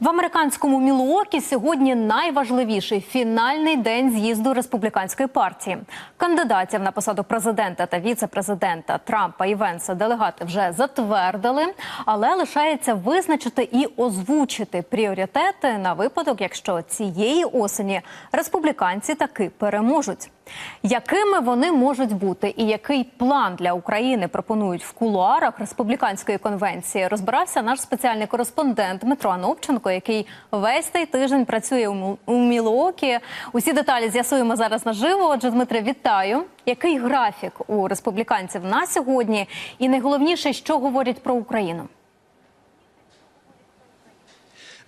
В американському Мілуокі сьогодні найважливіший фінальний день з'їзду республіканської партії. Кандидатів на посаду президента та віце-президента Трампа і Венса делегати вже затвердили, але лишається визначити і озвучити пріоритети на випадок, якщо цієї осені республіканці таки переможуть. Якими вони можуть бути, і який план для України пропонують в кулуарах республіканської конвенції, розбирався наш спеціальний кореспондент Дмитро Анопченко, який весь цей тиждень працює у Мілуокі. Усі деталі з'ясуємо зараз наживо. Отже, Дмитре, вітаю. Який графік у республіканців на сьогодні? І найголовніше, що говорять про Україну?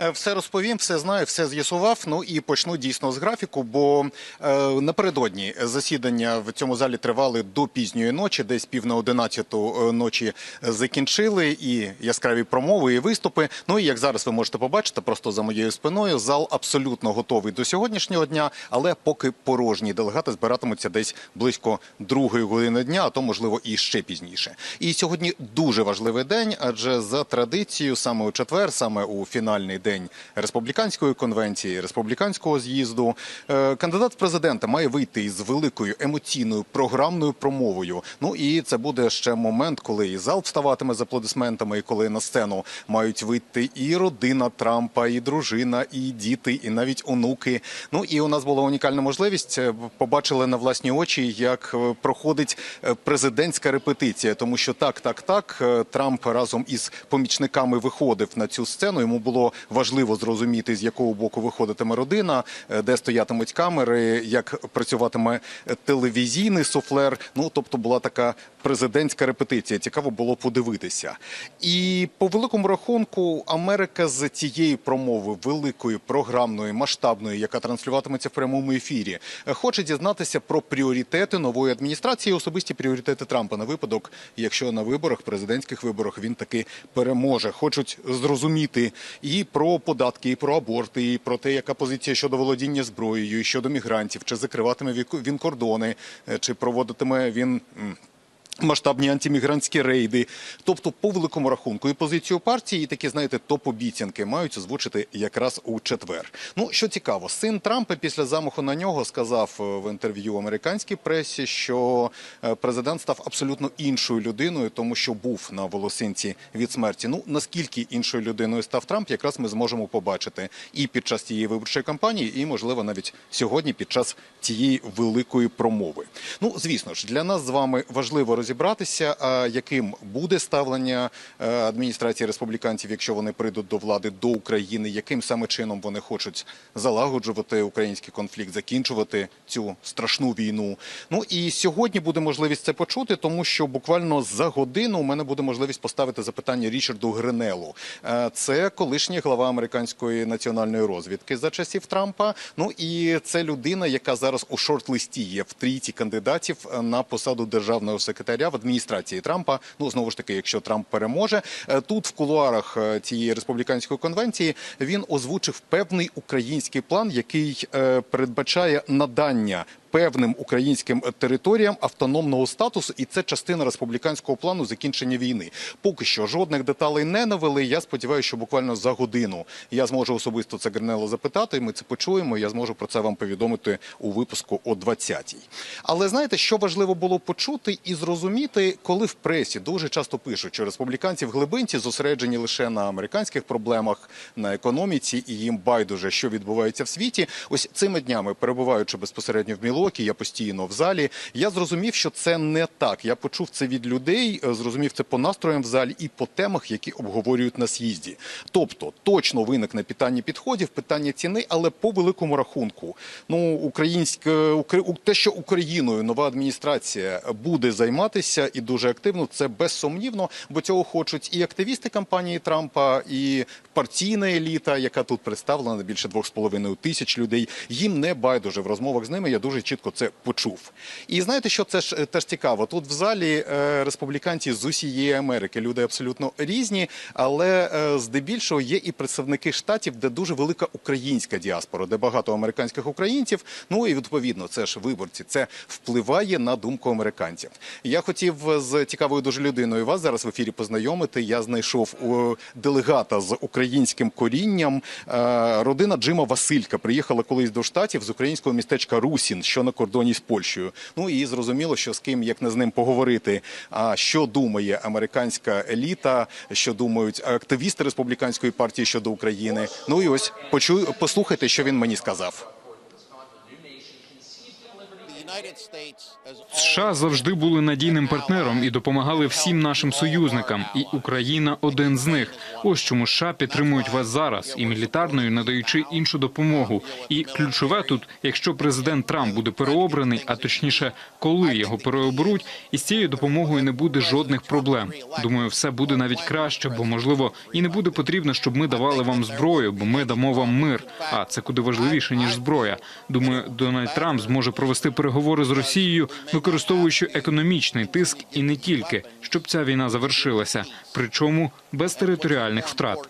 Е, Все розповім, все знаю, все з'ясував. Ну і почну дійсно з графіку, бо е, напередодні засідання в цьому залі тривали до пізньої ночі, десь пів на одинадцяту е, ночі закінчили і яскраві промови, і виступи. Ну і як зараз ви можете побачити, просто за моєю спиною зал абсолютно готовий до сьогоднішнього дня, але поки порожні делегати збиратимуться десь близько другої години дня, а то можливо і ще пізніше. І сьогодні дуже важливий день, адже за традицією саме у четвер, саме у фінальний день республіканської конвенції, республіканського з'їзду, е, кандидат президента має вийти із великою емоційною програмною промовою. Ну і це буде ще момент, коли і зал вставатиме з аплодисментами, і коли на сцену мають вийти і родина Трампа, і дружина, і діти, і навіть онуки. Ну і у нас була унікальна можливість. е, Побачили на власні очі, як е, проходить президентська репетиція, тому що так, так, так, Трамп разом із помічниками виходив на цю сцену. Йому було важливо зрозуміти, з якого боку виходитиме родина, е, де стоятимуть камери, як працюватиме е, телевізійний софлер. Ну тобто була така президентська репетиція. Цікаво було подивитися. І по великому рахунку Америка з цієї промови великої, програмної, масштабної, яка транслюватиметься в прямому ефірі, хоче дізнатися про пріоритети нової адміністрації, особисті пріоритети Трампа на випадок, якщо на виборах, президентських виборах він таки переможе. Хочуть зрозуміти і про податки, і про аборти, і про те, яка позиція щодо володіння зброєю, і щодо мігрантів, чи закриватиме він кордони, е, чи проводитиме він. Масштабні антимігрантські рейди, тобто по великому рахунку, і позицію партії, і такі знаєте, топ-обіцянки мають озвучити якраз у четвер. Ну що цікаво, син Трампа після замаху на нього сказав е, в інтерв'ю американській пресі, що е, президент став абсолютно іншою людиною, тому що був на волосинці від смерті. Ну наскільки іншою людиною став Трамп, якраз ми зможемо побачити і під час цієї виборчої кампанії, і можливо навіть сьогодні під час цієї великої промови. Ну звісно ж, для нас з вами важливо розібратися, а яким буде ставлення е, адміністрації республіканців, якщо вони прийдуть до влади до України, яким саме чином вони хочуть залагоджувати український конфлікт, закінчувати цю страшну війну. Ну і сьогодні буде можливість це почути, тому що буквально за годину у мене буде можливість поставити запитання Річарду Гринелу. Е, Це колишній глава американської національної розвідки за часів Трампа. Ну і це людина, яка зараз у шорт-листі є в трійці кандидатів е, на посаду державного секретаря в адміністрації Трампа. Ну знову ж таки, якщо Трамп переможе, Е, тут в кулуарах е, цієї республіканської конвенції він озвучив певний український план, який е, передбачає надання. Певним українським територіям автономного статусу, і це частина республіканського плану закінчення війни. Поки що жодних деталей не навели. Я сподіваюся, що буквально за годину я зможу особисто це Гринело запитати. Ми це почуємо. Я зможу про це вам повідомити у випуску о 20-й. Але знаєте, що важливо було почути і зрозуміти, коли в пресі дуже часто пишуть, що республіканці в глибинці зосереджені лише на американських проблемах, на економіці, і їм байдуже, що відбувається в світі. Ось цими днями, перебуваючи безпосередньо в Мілокі, я постійно в залі. Я зрозумів, що це не так. Я почув це від людей, е, зрозумів це по настроям в залі і по темах, які обговорюють на з'їзді. Тобто, точно виникне питання підходів, питання ціни, але по великому рахунку, ну українське Укра- те, що Україною нова адміністрація буде займатися і дуже активно, це безсумнівно, бо цього хочуть і активісти кампанії Трампа, і партійна еліта, яка тут представлена більше двох з половиною тисяч людей. Їм не байдуже в розмовах з ними. Я дуже чітко це почув. І знаєте, що це ж е, теж цікаво? Тут в залі е, республіканці з усієї Америки, люди абсолютно різні, але е, здебільшого є і представники штатів, де дуже велика українська діаспора, де багато американських українців. Ну і відповідно, це ж виборці. Це впливає на думку американців. Я хотів з цікавою дуже людиною вас зараз в ефірі познайомити. Я знайшов делегата з українським корінням. Родина Джима Василька приїхала колись до штатів з українського містечка Русін, що на кордоні з Польщею. Ну і зрозуміло, що з ким як не з ним поговорити. А що думає американська еліта, що думають активісти республіканської партії щодо України. Ну і ось почую, послухайте, що він мені сказав. США завжди були надійним партнером і допомагали всім нашим союзникам, і Україна один з них. Ось чому США підтримують вас зараз і мілітарною надаючи іншу допомогу. І ключове тут, якщо президент Трамп буде переобраний, а точніше, коли його переоберуть, із цією допомогою не буде жодних проблем. Думаю, все буде навіть краще, бо можливо і не буде потрібно, щоб ми давали вам зброю, бо ми дамо вам мир. А це куди важливіше ніж зброя. Думаю, Дональд Трамп зможе провести переговори з Росією, використовуючи економічний тиск і не тільки, щоб ця війна завершилася, причому без територіальних втрат.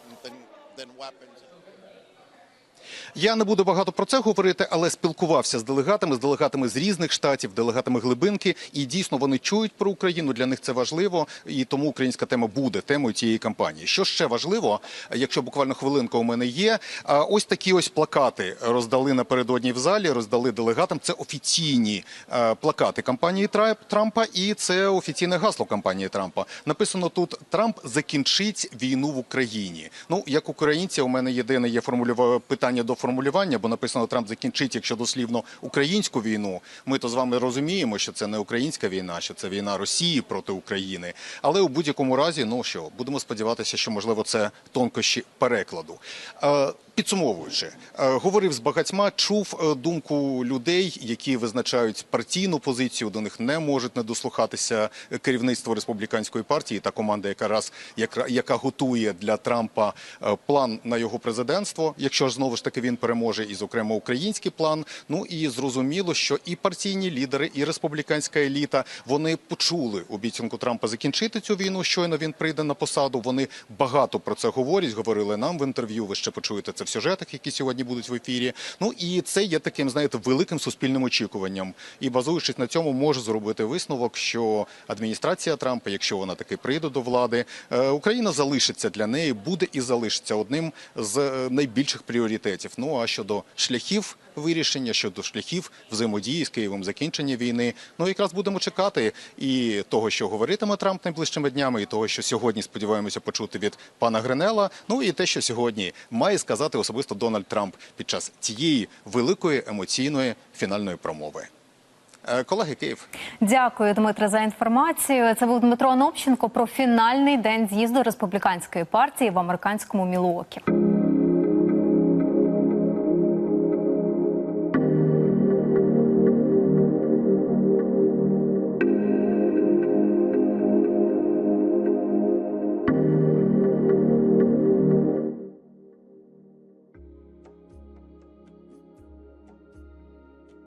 Я не буду багато про це говорити, але спілкувався з делегатами, з делегатами з різних штатів, делегатами глибинки, і дійсно вони чують про Україну. Для них це важливо, і тому українська тема буде темою цієї кампанії. Що ще важливо, якщо буквально хвилинка у мене є, ось такі ось плакати роздали напередодні в залі, роздали делегатам. Це офіційні е, плакати кампанії Тра- Трампа, і це офіційне гасло кампанії Трампа. Написано тут: Трамп закінчить війну в Україні. Ну як українця, у мене єдине є формулюва питання до формулювання, бо написано Трамп закінчить, якщо дослівно українську війну. Ми то з вами розуміємо, що це не українська війна, що це війна Росії проти України. Але у будь-якому разі, ну що, будемо сподіватися, що можливо це тонкощі перекладу. Е, Підсумовуючи, е, говорив з багатьма, чув е, думку людей, які визначають партійну позицію. До них не можуть не дослухатися керівництво республіканської партії та команда, яка раз яка, готує для Трампа е, план на його президентство. Якщо ж знову ж таки він переможе, і зокрема український план. Ну і зрозуміло, що і партійні лідери, і республіканська еліта вони почули обіцянку Трампа закінчити цю війну. Щойно він прийде на посаду. Вони багато про це говорять. Говорили нам в інтерв'ю. Ви ще почуєте це в сюжетах, які сьогодні будуть в ефірі. Ну і це є таким, знаєте, великим суспільним очікуванням. І базуючись на цьому, можу зробити висновок, що адміністрація Трампа, якщо вона таки прийде до влади, е, Україна залишиться для неї, буде і залишиться одним з е, найбільших пріоритетів. Ну а щодо шляхів вирішення, щодо шляхів взаємодії з Києвом, закінчення війни, ну якраз будемо чекати і того, що говоритиме Трамп найближчими днями, і того, що сьогодні сподіваємося почути від пана Гринела. Ну і те, що сьогодні має сказати особисто Дональд Трамп під час цієї великої емоційної фінальної промови. Е, Колеги Київ. Дякую, Дмитре, за інформацію. Це був Дмитро Анопченко про фінальний день з'їзду республіканської партії в американському Мілуокі.